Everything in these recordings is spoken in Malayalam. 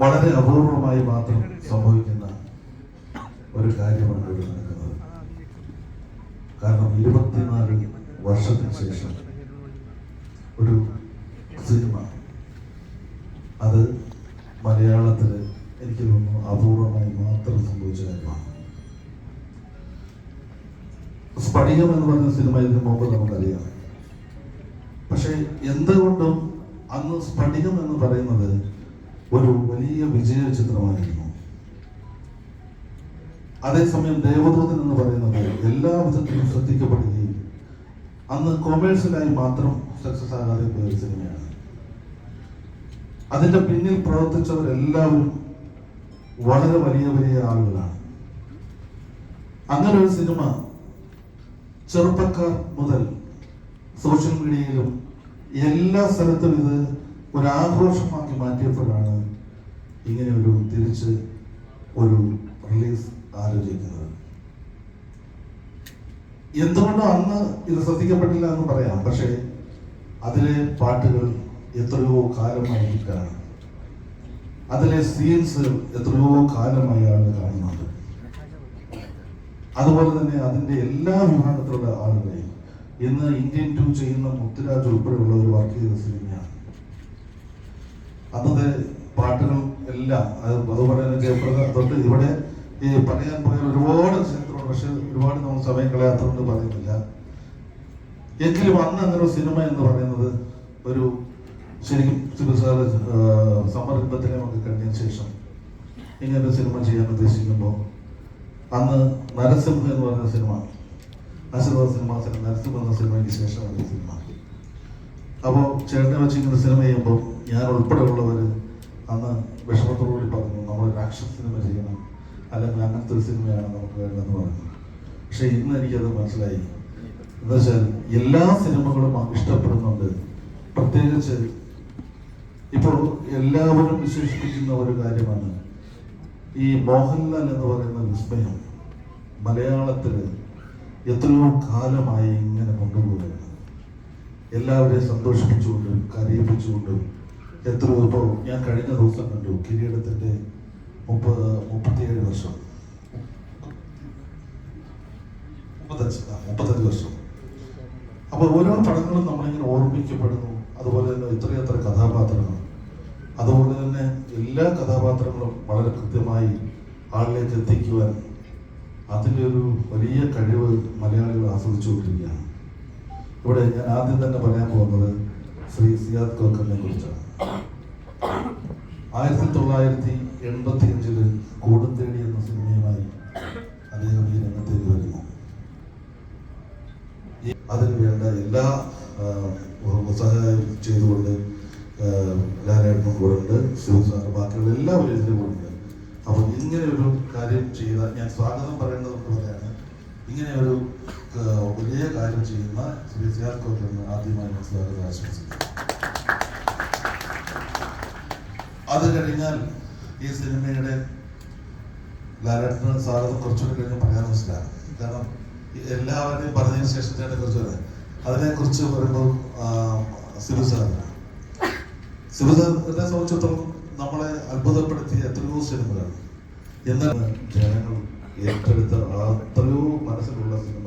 വളരെ അപൂർവമായി മാത്രം സംഭവിക്കുന്ന ഒരു കാര്യമാണ് ഇവിടെ നടക്കുന്നത്. കാരണം ഇരുപത്തിനാല് വർഷത്തിന് ശേഷം ഒരു സിനിമ. അത് മലയാളത്തിൽ എനിക്ക് തോന്നുന്നു അപൂർവമായി മാത്രം സംഭവിച്ച കാര്യമാണ്. സ്ഫടികം എന്ന് പറഞ്ഞ സിനിമ ഇതിന് മുമ്പ് നമുക്കറിയാം. പക്ഷെ എന്തുകൊണ്ടും അന്ന് സ്ഫടികം എന്ന് പറയുന്നത് ഒരു വലിയ വിജയ ചിത്രമായിരുന്നു. അതേസമയം ദേവദൂതൻ എന്ന് പറയുന്നത് എല്ലാ വിധത്തിലും ശ്രദ്ധിക്കപ്പെടുകയും അന്ന് കൊമേഴ്സ്യലായി മാത്രം സക്സസ് ആകാതെ പോയ സിനിമയാണ്. അതിന്റെ പിന്നിൽ പ്രവർത്തിച്ചവരെല്ലാവരും വളരെ വലിയ വലിയ ആളുകളാണ്. അങ്ങനെ ഒരു സിനിമ ചെറുപ്പക്കാർ മുതൽ സോഷ്യൽ മീഡിയയിലും എല്ലാ സ്ഥലത്തും ഇത് ഒരാഘോഷമാക്കി മാറ്റിയപ്പോഴാണ് ഇങ്ങനെ ഒരു തിരിച്ച് ഒരു റിലീസ് ആലോചിക്കുന്നത്. എന്തുകൊണ്ടോ അന്ന് ഇത് ശ്രദ്ധിക്കപ്പെട്ടില്ല എന്ന് പറയാം. പക്ഷേ അതിലെ പാട്ടുകൾ എത്രയോ കാലമായി കാണും അതിലെ സീൻസ് എത്രയോ കാലമായി ആളുകൾ കാണുന്നുണ്ട്. അതുപോലെ തന്നെ അതിന്റെ എല്ലാ വിഭാഗത്തിലുള്ള ആളുകളെയും ഇന്ന് ഇന്ത്യൻ ടു ചെയ്യുന്ന മുത്തുരാജ് ഒരു വർക്ക് ചെയ്ത സിനിമയാണ്. അന്നത്തെ പാട്ടുകൾ എല്ലാം അത് അതുപോലെ തന്നെ ജയപ്രകാശ് തൊട്ട് ഇവിടെ ഈ പറയാൻ പോയ ഒരുപാട് ചരിത്രമുണ്ട്. പക്ഷെ ഒരുപാട് നമ്മൾ സമയം കളയാത്തതുകൊണ്ട് പറയുന്നില്ല. എങ്കിലും അന്ന് അങ്ങനെ ഒരു സിനിമ എന്ന് പറയുന്നത് ഒരു ശരിക്കും സാറ് സമ്മർദ്ദത്തിനെ നമുക്ക് കഴിഞ്ഞതിന് ശേഷം ഇങ്ങനെ സിനിമ ചെയ്യാൻ ഉദ്ദേശിക്കുമ്പോൾ അന്ന് നരസിംഹ എന്ന് പറയുന്ന സിനിമ ആശീർവാദ സിനിമ നരസിംഹ എന്ന സിനിമയ്ക്ക് ശേഷമാണ് ഈ സിനിമ. അപ്പോൾ ചേട്ടനെ വെച്ചിരിക്കുന്ന സിനിമ ചെയ്യുമ്പോൾ ഞാൻ ഉൾപ്പെടെയുള്ളവർ അന്ന് വിഷമത്തോടുകൂടി പറഞ്ഞു നമ്മൾ രാക്ഷസ സിനിമ ചെയ്യണം. അല്ലെങ്കിൽ അങ്ങനത്തെ ഒരു സിനിമയാണ് നമുക്ക് വേണ്ടതെന്ന് പറഞ്ഞു. പക്ഷേ ഇന്ന് എനിക്കത് മനസ്സിലായി. എന്താ വെച്ചാൽ എല്ലാ സിനിമകളും ഇഷ്ടപ്പെടുന്നുണ്ട്. പ്രത്യേകിച്ച് ഇപ്പോൾ എല്ലാവരും വിശേഷിപ്പിക്കുന്ന ഒരു കാര്യമാണ് ഈ മോഹൻലാൽ എന്ന് പറയുന്ന വിസ്മയം മലയാളത്തിൽ എത്രയോ കാലമായി ഇങ്ങനെ കൊണ്ടുപോവുകയാണ് എല്ലാവരെയും സന്തോഷിപ്പിച്ചുകൊണ്ടും കരയിപ്പിച്ചുകൊണ്ടും എത്രയോ ഇപ്പോൾ ഞാൻ കഴിഞ്ഞ ദിവസം കണ്ടു കിരീടത്തിന്റെ മുപ്പത് മുപ്പത്തിയേഴ് വർഷം. മുപ്പത്തഞ്ച് മുപ്പത്തഞ്ച് വർഷം. അപ്പോൾ ഓരോ പടങ്ങളും നമ്മളിങ്ങനെ ഓർമ്മിക്കപ്പെടുന്നു. അതുപോലെ തന്നെ ഇത്രയത്ര കഥാപാത്രങ്ങൾ. അതുപോലെ തന്നെ എല്ലാ കഥാപാത്രങ്ങളും വളരെ കൃത്യമായി ആളിലേക്ക് എത്തിക്കുവാൻ അതിന്റെ ഒരു വലിയ കഴിവ് മലയാളികൾ ആസ്വദിച്ചുകൊണ്ടിരിക്കുകയാണ് ഇവിടെ ഞാൻ ആദ്യം തന്നെ പറയാൻ പോകുന്നത് ശ്രീ സിയാദ് കോക്കറിനെ കുറിച്ചാണ്. ആയിരത്തി തൊള്ളായിരത്തി എൺപത്തി അഞ്ചിൽ കൂടും തേടി എന്ന സിനിമയുമായി അദ്ദേഹം ഈ രംഗത്തേക്ക് വരുന്നു. അതിന് വേണ്ട എല്ലാ സഹായം ചെയ്തുകൊണ്ട് ലാലേട്ടനും കൂടെ ഉണ്ട് ശിവസാർ ബാക്കിയുള്ള എല്ലാവരും ഇതിന്റെ കൂടെ ഉണ്ട്. അപ്പോൾ ഇങ്ങനെ ഒരു കാര്യം ചെയ്ത ഞാൻ സ്വാഗതം പറയേണ്ടത് പോലെയാണ്. ഇങ്ങനെ ഒരു വലിയ കാര്യം ചെയ്യുന്ന ശ്രീ സിയാദ് കോട്ടിന് ആദ്യമായി ഞാൻ സ്വാഗതം ആശംസിക്കുന്നു. അത് കഴിഞ്ഞാൽ ഈ സിനിമയുടെ ലാലേട്ടന് സ്വാഗതം കുറച്ചുകൂടി കഴിഞ്ഞ് പറയാൻ മനസ്സിലാകും. കാരണം എല്ലാവരുടെയും പറഞ്ഞതിന് ശേഷം ചേട്ടനെ കുറിച്ച് പറയാം. അതിനെ കുറിച്ച് പറയുമ്പോൾ സിബു സാറിനാണ് സിബു സാറിനെ സംബന്ധിച്ചിടത്തോളം നമ്മളെ അത്ഭുതപ്പെടുത്തിയ എത്രയോ സിനിമകളാണ് എന്നാൽ ജനങ്ങൾ ഏറ്റെടുത്ത അത്രയോ മനസ്സിലുള്ള സിനിമ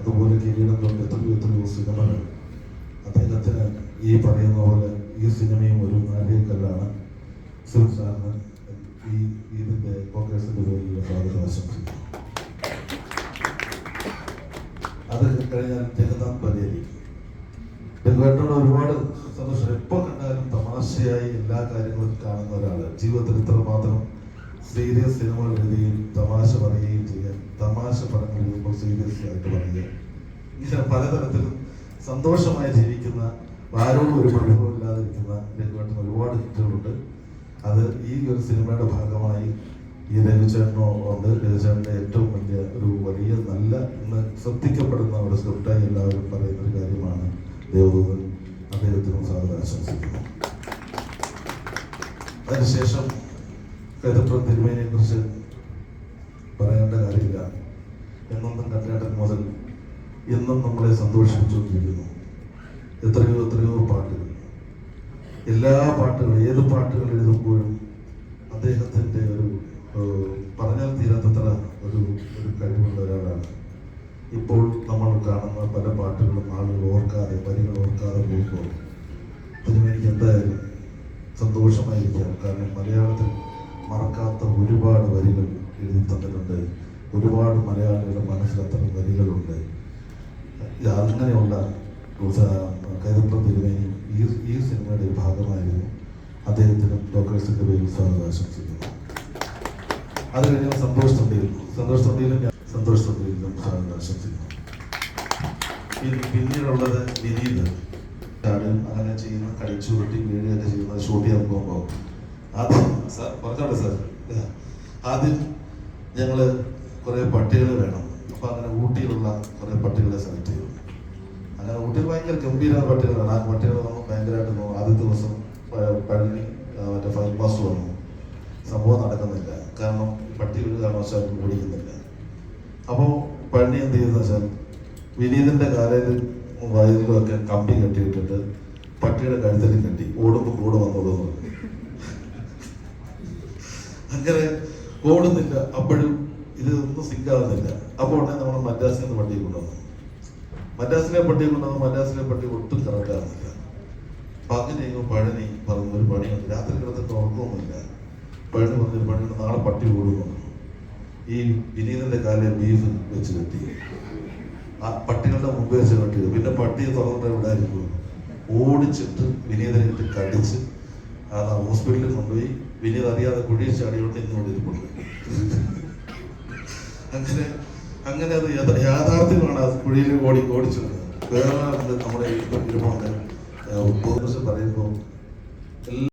അതുപോലെ കിരീടം കൊണ്ട് എത്രയോ എത്രയോ സിനിമകൾ. അദ്ദേഹത്തിന് ഈ പറയുന്ന പോലെ ഈ സിനിമയും ഒരു നാഴികക്കല്ലാണ് സിബു സാറിന് ഈ ഇതിന്റെ കോൺഗ്രസിന്റെ പേരിലുള്ള സ്വാഗതം ആശംസിക്കുന്നു. അത് കഴിഞ്ഞാൽ ജഗന്നാഥ് രഘുവേട്ടനോട് ഒരുപാട് സന്തോഷം. എപ്പോൾ കണ്ടാലും തമാശയായി എല്ലാ കാര്യങ്ങളും കാണുന്ന ഒരാൾ. ജീവിതത്തിൽ ഇത്ര മാത്രം സീരിയസ് സിനിമകൾ എഴുതുകയും തമാശ പറയുകയും ചെയ്യാൻ തമാശ പടങ്ങൾ എഴുതുമ്പോൾ സീരിയസ് ആയിട്ട് പറയുക. ഇങ്ങനെ പലതരത്തിലും സന്തോഷമായി ജീവിക്കുന്ന ആരോടും ഒരു പരിഭവമില്ലാതിരിക്കുന്ന രഘുവേട്ടൻ ഒരുപാട് ഹിറ്റുകളുണ്ട്. അത് ഈ ഒരു സിനിമയുടെ ഭാഗമായി ഈ രഘുചേട്ടനോ ഉണ്ട്. രഘുചേട്ടന്റെ ഏറ്റവും വലിയ ഒരു വലിയ നല്ല ഇന്ന് ശ്രദ്ധിക്കപ്പെടുന്ന ഒരു സ്ക്രിപ്റ്റായി എല്ലാവരും പറയുന്നത് ദേവദൂതൻ അദ്ദേഹത്തിനും സാധനം ആശംസിക്കുന്നു. അതിനുശേഷം കരുപ്പുറം തിരുമേനിയെ കുറിച്ച് പറയേണ്ട കാര്യമില്ല. എന്നൊന്നും മുതൽ എന്നും നമ്മളെ സന്തോഷിപ്പിച്ചുകൊണ്ടിരിക്കുന്നു. എത്രയോ എത്രയോ പാട്ടുകൾ. എല്ലാ പാട്ടുകളും ഏത് പാട്ടുകൾ എഴുതുമ്പോഴും സന്തോഷമായിരിക്കാം. കാരണം മലയാളത്തിൽ മറക്കാത്ത ഒരുപാട് വരികൾ എഴുതി തന്നിട്ടുണ്ട്. ഒരുപാട് മലയാളികളുടെ മനസ്സിൽ അത്തരം വരികളുണ്ട്. അങ്ങനെയുള്ള കൈതപ്രം തിരുമേനി ഈ ഈ സിനിമയുടെ ഭാഗമായിരുന്നു അദ്ദേഹത്തിനും ഡോക്ടേഴ്സിന്റെ പേരിൽ സ്വാഗതം ആശംസിക്കുന്നു. അത് കഴിഞ്ഞാൽ സന്തോഷ് തൊണ്ടിയിൽ സന്തോഷ് ഞാൻ സന്തോഷ് തൊണ്ടിയിലും സ്വാഗതം ആശംസിക്കുന്നു. പിന്നീടുള്ളത് വിനീത്. ചാട് അങ്ങനെ ചെയ്യുന്ന കളിച്ചു കൊട്ടി വീഴുകയൊക്കെ ചെയ്യുന്ന ഷൂട്ട് ചെയ്യാൻ പോകുമ്പോൾ ആദ്യം സാർ പറഞ്ഞോട്ടെ സാർ. ആദ്യം ഞങ്ങൾ കുറേ പട്ടികൾ വേണം. അപ്പോൾ അങ്ങനെ ഊട്ടിയിലുള്ള കുറേ പട്ടികളെ സെലക്ട് ചെയ്തു. അങ്ങനെ ഊട്ടിയിൽ ഭയങ്കര ഗംഭീര പട്ടികളാണ്. ആ പട്ടികൾ നമ്മൾ ഭയങ്കരമായിട്ട് നോക്കും ആദ്യ ദിവസം പഴനി മറ്റേ ഫയൽ മാസ്റ്റർ വന്നു. സംഭവം നടക്കുന്നില്ല. കാരണം പട്ടി ഒരു കാരണവശാലും ഓടിക്കുന്നില്ല അപ്പോൾ പഴനി എന്ത് ചെയ്തെന്ന് വെച്ചാൽ വിനീതിന്റെ കാലയിൽ വയലിലും ഒക്കെ കമ്പി കെട്ടിയിട്ടിട്ട് പട്ടിയുടെ കഴുത്തിൽ കെട്ടി ഓടുമ്പോൾ കൂടെ വന്നോളൂ അങ്ങനെ ഓടുന്നില്ല. അപ്പോഴും ഇത് ഒന്നും സിങ്കാവുന്നില്ല അപ്പോൾ ഉടനെ നമ്മൾ മദ്രാസിൽ നിന്ന് പട്ടിയെ കൊണ്ടുവന്നു. മദ്രാസിലെ പട്ടിയെ കൊണ്ടുവന്നു. മദ്രാസിലെ പട്ടി ഒട്ടും കറക്റ്റ് പകലെയോ പഴനി പറഞ്ഞ ഒരു പണിയുണ്ട് രാത്രി കിടന്നിട്ട് ഉറക്കമൊന്നുമില്ല. പഴനി പറഞ്ഞൊരു പണിയുണ്ട് നാളെ പട്ടി ഓടുന്നു ഈ വിനീതന്റെ കാലിലെ ബീഫ് വെച്ച് കെട്ടി. ആ പട്ടികളുടെ മുമ്പ് വെച്ച് കെട്ടി. പിന്നെ പട്ടിയെ തുറന്നിട്ട് എവിടെ ആയിരിക്കും ഓടിച്ചിട്ട് വിനീതനെ കടിച്ച് ആ ഹോസ്പിറ്റലിൽ കൊണ്ടുപോയി. വിനീത് അറിയാതെ കുഴിയിൽ ചാടിയോണ്ട് ഇത് കൊണ്ടു അങ്ങനെ അങ്ങനെ അത് യാഥാർത്ഥ്യമാണ് ആ കുഴിയിൽ ഓടി ഓടിച്ചത്. വേറെ നമ്മുടെ ഇരിപ്പുണ്ട് പറയുമ്പോൾ